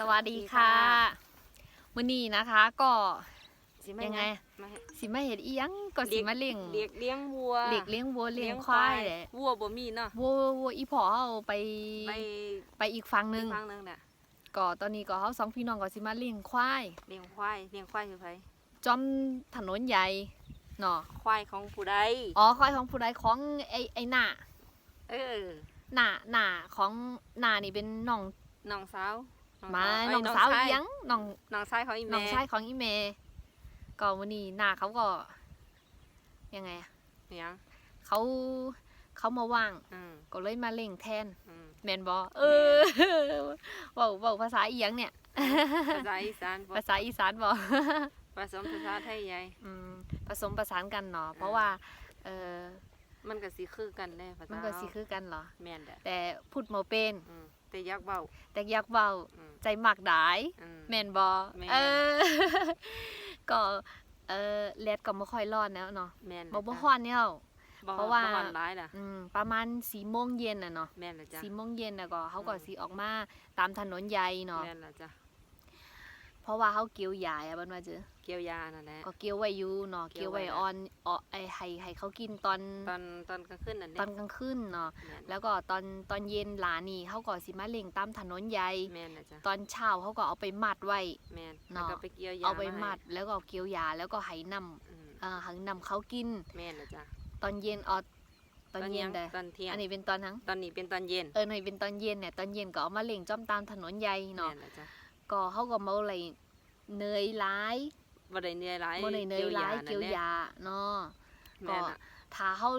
สวัสดีค่ะวันนี้นะคะ ก็สิมายังไง มาให้สิมาเห็ดอีหยังก็สิมาเลี้ยงเลี้ยงเลี้ยงวัวเด็กเลี้ยงวัวเลี้ยงควายแหละวัวบ่มีเนาะวัววัวอีพอเอาไปไปไปอีกฝั่งหนึงฟังหนึงน่ะก็ตอนนี้ก็เขาสองพี่น้องก็สิมาเลี้ยงควายเลี้ยงควายเลี้ยงควายคือไผจอมถนนใหญ่เนาะควายของผู้ใดอ๋อควายของผู้ใดของไอ้ไอ้หน้าเออหน้าหน้าของหน้านี่เป็นน้องน้องสาวไม้เยน้องสาวชอีหยังน้องน้องชายของอีน้แม่องชายของอีเมก็วันนี้หน้าเขาก็ ยังไงอะอิหยังเขาเขามาว่างอืมก็เลยมาเล่งแทนอืมแมนบอเออเว่าเว่าภาษาอีหยังเนี่ย ภาษาอีสานบ่ภาษาอีสานบอผสมภาษาไทยใหญ่อืมผสมประสานกันเนาะเพราะว่า เออมันก็สิคือกันแน่ภาษามันก็สิคือกันเหรอแม่นแหละแต่พูดโมเป็นอืม แต่อยากเว้าแต่อยากเว้าอืม ใจมักได้อืม แมนบอแม่น เออ ก็เออแลดก็ไม่ค่อยรอดแล้วเนาะแม่นบ่บ่จ้ะฮ้อนเนี่ยบ่เพราะว่าบ่ฮ้อนหลายล่ะอืมประมาณสี่โมงเย็นน่ะเนาะแม่นละจ้ะสี่โมงเย็นน่ะก็เขาก็อืมสีออกมาตามถนนใหญ่เนาะ แม่นละจ้ะ เพราะว่าเขาเกี่ยวหญ้าอะบัดว่าเจอเกี่ยวยานั่นแหละก็เกี่ยวไว้อยู่เนาะเกี่เกี่ยยววไว้ไว้ออนออไอให้ให้เขากินตอนตอนตอนกลางคืนนั่นตเด้อนกลางคืนเนาะแม่นแล้วก็ตอนตอนเย็นหลานนี่เขาก็สิมาเล่งตามถนนใหญ่แม่นละจ้ะตอนเช้าเขาก็เอาไปมัดไว้แม่นเนาะแล้วก็ไปเกี่ยวยาเอาไปให้มัดแล้วก็เกี่ยวหญ้าแล้วก็ให้นำอืมเอ่อให้นำเขากินแม่นละจ้ะตอนเย็นเออตอนเย็นงเด้อตอนเที่ยงอันนี้เป็นตอนทั้งตอนนี้เป็นตอนเย็นเออหน่อยเป็นตอนเย็นเนี่ยตอนเย็นก็เอามาเล่งจ้อมตามถนนใหญ่เนาะแม่นละจ้ะ ก็เขาก็มาอะไรเนยร้ายบ่ได้เหนื่อยหลายบ่ได้เนยร้ายเกี่ยวนั่นหแหละญ้าเนาะแม่นละถ้าเขา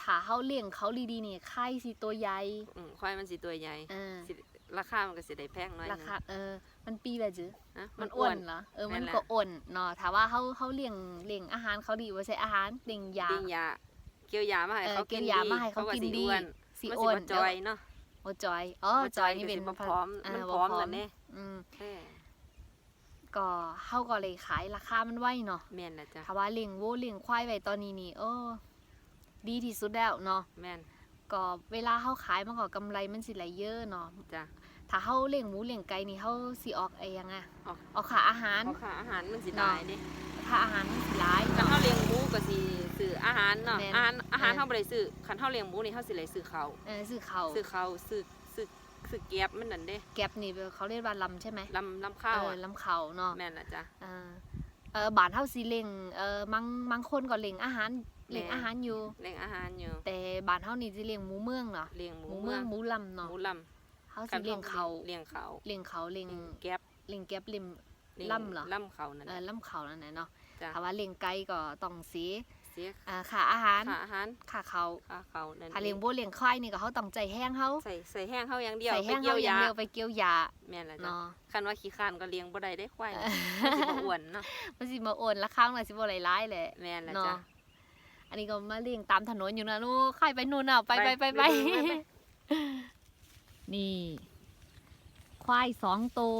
ถ้าเขาเลี้ยงเขาดีๆนี่ไข่สิตัวใหญ่อืมควายมันสิตัวใหญ่เออสิราคา มันก็สิได้แพงหน้อยหรานึ่งคาเออ มันปีแบบจื้อฮะมัมันนอ้อ้ววนนเหรอ เออนั่มันนแหละก็อ้วนเนาะถ้าว่าเขาเขาเลี้ยงเลี้ยงอาหารเขาดีว่าใช้อาหารเลี้ยงยาปิ้งยา เกี่ยวยามาให้เออเขาเกี่กิยนวดียามาให้เขากินสิดีอ้วนสีมันอ้สิวนบ่จอยเนาะ โอจอยอ๋อจอยนี่เป็นบ่พร้อมเออมันบ่พร้อมนั่นเด้อืมเออก็เขาก็เลยขายราคามันไว้เนาะแม่นละจ้ะถ้าว่าเลี้ยงวัวเลี้ยงควายไว้ตอนนี้นี่เออ ดีที่สุดแล้วเนาะแม่นก็เวลาเขาขายมันก็กำไรมันสิไหลเยอะเนาะจ้ะถ้าเขาเลี้ยงหมูเลี้ยงไก่นี่เขาสิออกไอ้ยังไงออกออกค่าอาหารเพราะค่าอาหารมันสิเนาะตายเด้ค่าอาหารมันสิหลาย หารเนาะแม่นอาหารอาหารเออเฮาบ่ได้ซื้อคันเฮาเลี้ยงหมูนี่เฮาสิได้ซื้อข้าวเออซื้อเขาวซื้อข้าวซื้อซื้อซื้อแก็บมันนั่นเด้แก็บนี่เขาเรียกว่าลำใช่ไหมลำลำข้าวเอออะลำเขาเนาะแม่นละจ้ะเออเออบานเท่าสีเล่งเออมังมังคนก็เล่งอาหารเล่งแม่อาหารอยู่ เลี้ยงอาหารอยู่แต่บานเท่านี่สิเล่งหมูเมืองเนาะเลี้ยงหหมูมูเมืเมือองงหมูลำหเนาะมูลเขาำสิเล่งเขาเลี้ยงเขาเล่งเขาเล่งแก็บเล่งแก็บเล่งเลี้ยงลำเหรอ ลำเขานั่นเอแหอละ ลำเขานั่นแหละเนาะจ้ะ ถ้าว่าเล่งไก่ก็ต้องเสียเสียอ่าค่าอาหารค่าอาหารค่าเขาค่าเขานั่นถ้าเลี้ยงองบัวเลี้ยงควายนี่ก็เขาต้องใจแห้งเขาใส่ใส่แห้งเขาอย่างเดียวใส่แห้งไปเขาเกี่ยวอย่างยาเดียวไปเกี่ยวยาแม่นละจ้ะเนาะคันว่าขี้ข้านก็เลี้ยงบ่ได้ได้ควายเอมันสิอบ่อ้วนเนาะมันสิมาโอนละครั้งละสิบ่หลายๆแหละแม่นละเนาะจ้ะอันนี้ก็มาเลี้ยงตามถนนอยู่นะลูกใครไปนู่นอะไปไปไปไปไปไปไปไปนี่ควายสองตัว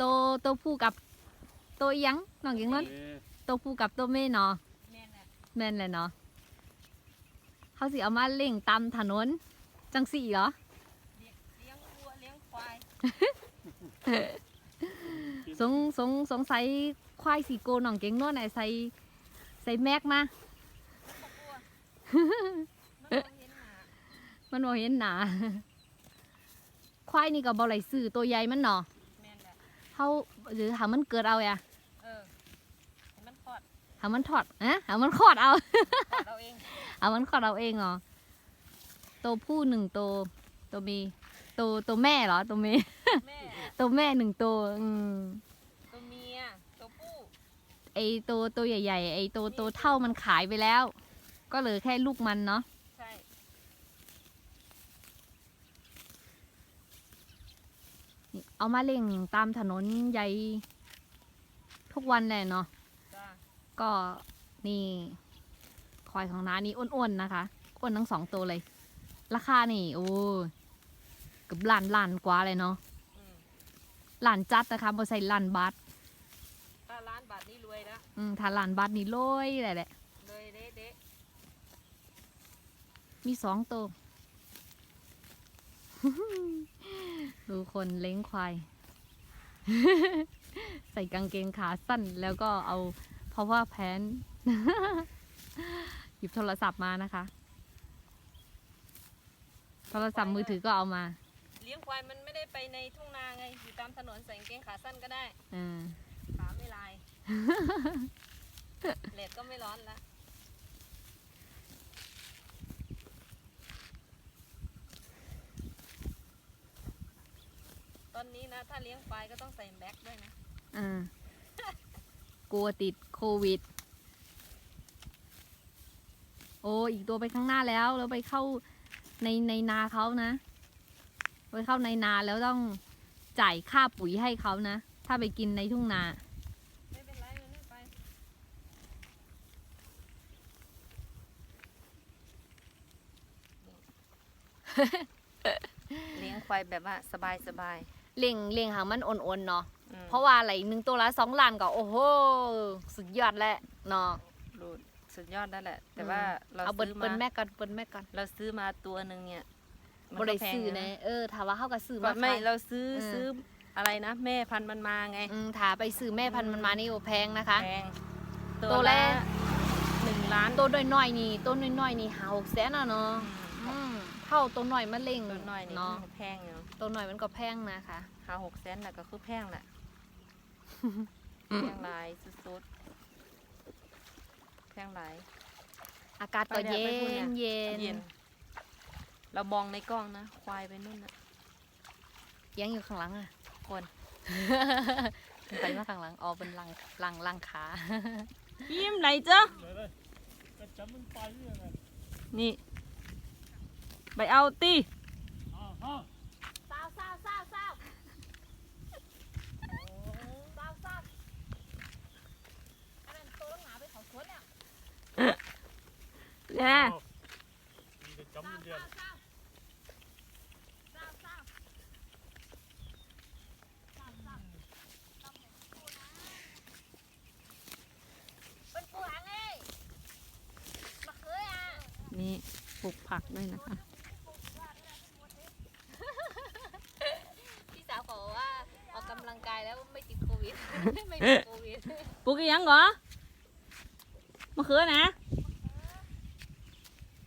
ตัวตัวผู้กับ ตัวอีหยังน้องหยังนั้นตัวผู้กับตัวแม่เนาะแม่นละแม่นเลยเนาะเขาสิเอามาเลี้ยงตามถนน จังสี่เหรอเลี้ยงวัวเลี้ยงควายสงสงสงสัยควายสีโกน้องเก่งโน่นไหนะใส่ใส่แม็กมา มันบ่เห็นหน้ามันบ่เห็นหนาควายนี่ก็บ่ไหลซื้อตัวใหญ่มันเนาะแม่นละ เขาหรือหามันเกิดเอาอะเออให้มันคลอดหามันถอดอะหามันคลอดเอา คลอดเราเองหามันคลอดเอาเองเหรอตัวผู้หนึ่งตัวตัวเมีตัวตัวแม่เหรอตัวเมีแม่ตัวแม่หนึ่งตัวอืมตัวเมียตัวผู้ไอตัวตัวใหญ่ ๆ ไอตัวตัวเท่ามันขายไปแล้ว ก็เหลือแค่ลูกมันเนาะ ใช่ นี่ เอามาเล่งตามถนนใหญ่ทุกวันเลยเนาะจ้ะก็นี่ควายของน้านี่อ้วนๆนะคะอ้วนทั้งสองตัวเลย ราคานี่โอ้เกับล้านล้านกว่าเลยเนาะอืมล้านจัดนะคะบ่ใส่ล้านบาทถ้าล้านบาทนี่รวยแล้วอืมถ้าล้านบาทนี่โรยเลยแหละ เลยเด้เด้มีสองตัว ดูคนเล้งควาย ใส่กางเกงขาสั้นแล้วก็เอา power pant หยิบโทรศัพท์มานะคะ โทรศัพท์มือถือก็เอามา เลี้ยงควายมันไม่ได้ไปในทุ่งนาไง อยู่ตามถนนใส่กางเกงขาสั้นก็ได้อ่าขาไม่ลาย เลดก็ไม่ร้อนละ อนนี้นะ ถ้าเลี้ยงควายก็ต้องใส่แบ็คด้วยนะอ่ากลัวติดโควิด โอ้อีกตัวไปข้างหน้าแล้วแล้วไปเข้าในในนาเขานะไปเข้าในนาแล้วต้องจ่ายค่าปุ๋ยให้เขานะ ถ้าไปกินในทุ่งนาไม่เป็นไรมันไม่ไปเลี้ยงควายแบบว่าสบายสบาย เลี้ยงเลี้ยงหางมันอ่อนๆเนาะเพเพราะราะว่าอะไรหนึ่งตัวละสองล้านก็โอ้โหสุดยอดแล้วเนาะดูสุดยอดนั่นแหละ แต่ว่าเราเอาเบิ้ซื้อเบิ้มาแม่ก่อนเบิ้แม่ก่อนเราซื้อมาตัวหนึ่งเนี่ยมันบก็ริแพงสื่อยู่นะเออถามว่าเขากับสื่อก็มาไม่ขายเราซื้อเออซื้ออะไรนะแม่พันธุ์มันมาไงอืมถาไปสื่อแม่พันธุ์มันมานี่โอ้แพงนะคะแพงตัวแรกหนึ่งล้านตัวน้อยๆนี่ตัวน้อยๆนี่หาหกแสนอะเนาะอืมอืม เท่าตัวน้อยมันเล่งตัวน้อยนี่เนาะแพงอยู่ตัวน้อยมันก็แพงนะคะหาหกแสนน่ะก็คือแพงแหละแพงหลายสุดๆแพงหลายอากาศก็ไปเนี่เย็ยไปพูดเนี่ยนเย็นเย็น เรามองในกล้องนะ ควายไปนู่นนะเลี้ยังอยู่ข้างหลังอะคนไปมาข้างหลังอ๋อเป็นหลังหลังหลังขายิ้มไหนจ๊ะเลยเลยก็จำมัน ไปเรื่องไงนี่ไปเอาตีอ้าวฮะเศร้าเศร้าเศร้าเศร้าเศร้าเศร้าอันนั้นตัวหนาไปเขาสวนเนี่ยแน่มีแต่จำมันเดียวเป็นปูหางไงมะเขืออะนี่ปลูกผักด้วยนะคะ พี่สาวบอกว่าออกกำลังกายแล้วไม่ติดโค วิด ไม่ติดโควิดปลูกอีหยังเหรอมะเขือนะ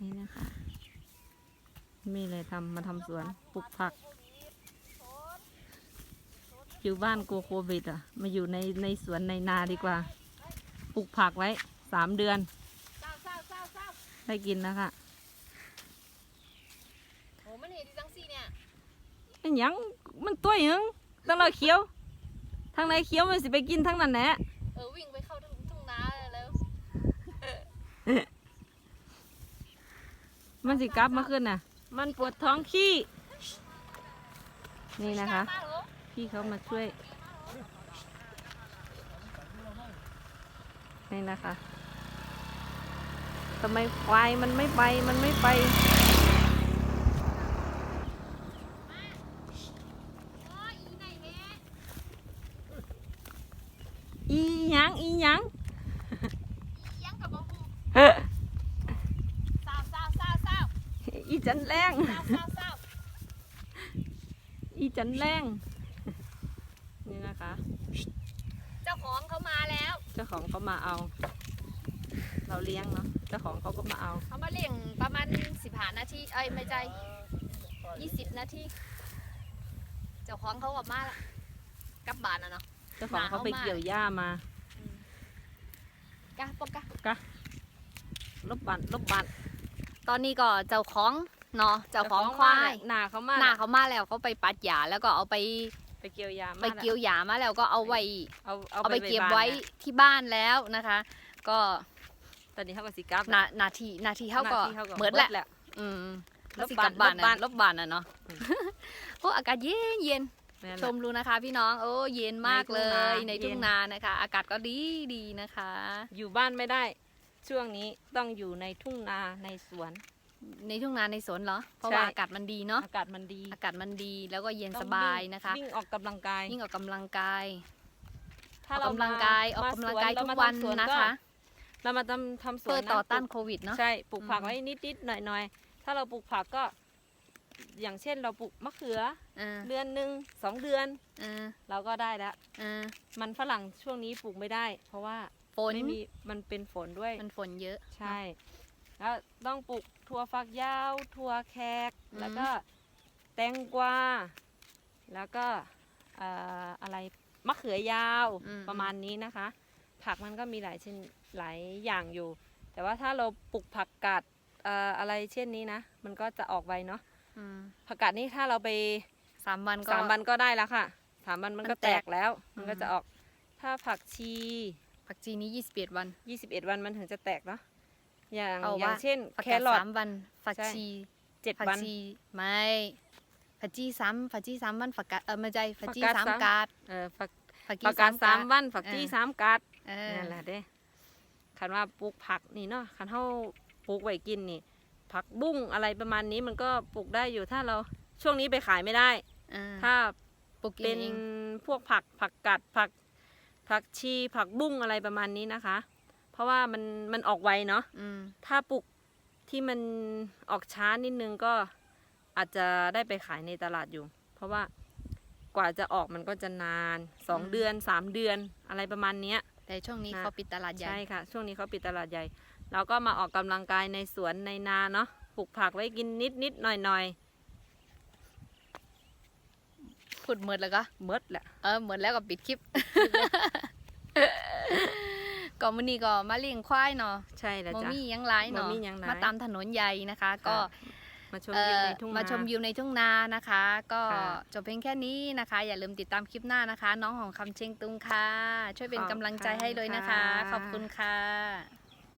นี่นะคะ มีอะไรทำมาทำสวนปลูกผัก อยู่บ้านกลัวโควิดอะ มาอยู่ในในสวนในนาดีกว่า ปลูกผักไว้สามเดือน เศร้าเศร้าเศร้าเศร้าได้กินนะคะโอ้มันเห็นที่จังซี่เนี่ย อันหยังมันตัวหยังต้องเราเคี้ยว ทางไหนเคี้ยวมันสิไปกินทางนั้นแหละเออวิ่งไปเข้าทุ่งทุ่งนาแล้วมันสิกลับมาขึ้นน่ะ มันปวดท้องขี้ นี่นะคะมาเหรอพี่เขามาช่วย นี่นะคะทำไมควายมันไม่ไป มันไม่ไป อ๋ออีไหนแม่ อีหยังอีหยังอีหยังกับบอกกูเฮ้อเศร้าเศร้าเศร้าเศร้าอีจันแรงเศร้าเศร้าเศร้าอีจันแรงนี่นะคะ เจ้าของเขามาแล้วเจ้าของเขามาเอา เราเลี้ยงเนาะเจ้าของเขาก็มาเอา เขามาเลี้ยงประมาณสิบห้านาทีเอ้ยไม่ใช่ยี่สิบนาทีเจ้าของเขากลับมาละกลับบ้านนะเนาะเจ้าของเขาไปเกี่ยวหญ้ามา กะปกกะลบบันลบบันตอนนี้ก็เจ้าของเนาะเจ้าของควายหนาเขามาหน้าเขามาแล้วเขาไปปัดหญ้าแล้วก็เอาไปไปเกี่ยวหญ้ามาไปเกี่ยวหญ้ามาแล้วก็เอาไว้เอาเอาไปเก็บไว้ที่บ้านแล้วนะคะ ก็ตอนนี้เขาก็สิกลับนานาทีนาทีเขาก็หน้ที่เขาก็เหมือนแหละแหละอืมลลบบกลับบ้านบ้านนะลบบ้านนะเนาะอืมโอ้อากาศเย็นเย็น แม่นชมดูนะคะ พี่น้องโอ้เย็นมากเลย ในในทุ่ทุ่งงนา นานะคะ อากาศก็ดีดีนะคะ อยู่บ้านไม่ได้ ช่วงนี้ต้องอยู่ในทุ่งนาในสวน ในทุ่งนาในสวนเหรอ เพราะใช่ว่าอากาศมันดีเนาะอากาศมันดีอากาศมันดีแล้วก็เย็นต้องสบายนะคะ วิ่งออกกำลังกายยิ่งออกกำลังกายถ้าออกเรากำลังกายออกกำลังกายทุกมาวันทำสนะคะเรามาทำทำสวนเพื่อต่อต้านปลูกโควิดเนาะ ใช่ปลูกผักอืม ไว้นิดๆหน่อยๆถ้าเราปลูกผักก็ อย่างเช่นเราปลูกมะเขืออ่าเดือนหนึ่งสองเดือนอ่าเราก็ได้แล้วอ่ามันฝรั่งช่วงนี้ปลูกไม่ได้ เพราะว่าฝนไม่มีมันเป็นฝนด้วยมันฝนเยอะใช่ แล้วต้องปลูกถั่วฝักยาวถั่วแขกอืมแล้วก็แตงกวาแล้วก็เอ่ออะไรมะเขือยาวประมาณนี้นะคะ ผักมันก็มีหลายชนหลายอย่างอยู่ แต่ว่าถ้าเราปลูกผักกาดเอ่ออะไรเช่นนี้นะ มันก็จะออกไวเนาะ อืมผักกาดนี่ถ้าเราไปสามวันก็ สามวันก็ได้แล้วค่ะสามวันมันมันก็แตแตกกแล้ว มันก็อืม จะออก ถ้าผักชีผักจีนี้ยี่สิบเอ็ดวัน21วันมันถึงจะแตกเนาะอย่างเอาอย่างว่าเช่น ผักแคกาดรอทสามวันผักใช่ชี เจ็ดผักวัน ชีไม่ผักจีสามผักจีสามวันผักกาดเออไม่ใช่ผักจีผักกาดสามสามกาดเออผักผักจีผักกาดสามวัน ผักชีเออสามกาด เออนั่นแหละเด้คันว่าปลูกผักนี่เนาะคันเฮาปลูกไว้กินนี่ ผักบุ้งอะไรประมาณนี้มันก็ปลูกได้อยู่ถ้าเราช่วงนี้ไปขายไม่ได้อ่าถ้าปลูกกิเป็นนเองพวกผักผักกัดผักผักชีผักบุ้งอะไรประมาณนี้นะคะ เพราะว่ามันมันออกไวเนาะอืมถ้าปลูกที่มันออกช้านิดนึงก็อาจจะได้ไปขายในตลาดอยู่ เพราะว่ากว่าจะออกมันก็จะนานสองเดือนสามเดือนอะไรประมาณเนี้ยแต่ช่วงนี้นะเขาปิดตลาดใหญ่ใช่ค่ะ ช่วงนี้เขาปิดตลาดใหญ่ เราก็มาออกกำลังกายในสวนในนาเนาะปลูกผักไว้กินนิดนิดหน่อยหน่อยพูดหมดแล้วก็ๆเมดแหละเออหมดแล้วก็ปิดคลิปก็มื้อนี้ก็มาเลี้ยงควายเนาะใช่แล้วบ่จ้ะมีหยังหลายเนาะบ่มีหยังหลายมาตามถนนใหญ่นะคะ ก็มาชมเอ่วิวอในทุ่งนามาชมวิวในทุ่งนานะคะ ก็ค่ะจบเพียงแค่นี้นะคะ อย่าลืมติดตามคลิปหน้านะคะ น้องของคำเชงตุงค่ะ ช่วยเป็นขอบกำลังใจให้เลยนะคะค่ะขอบคุณค่ะ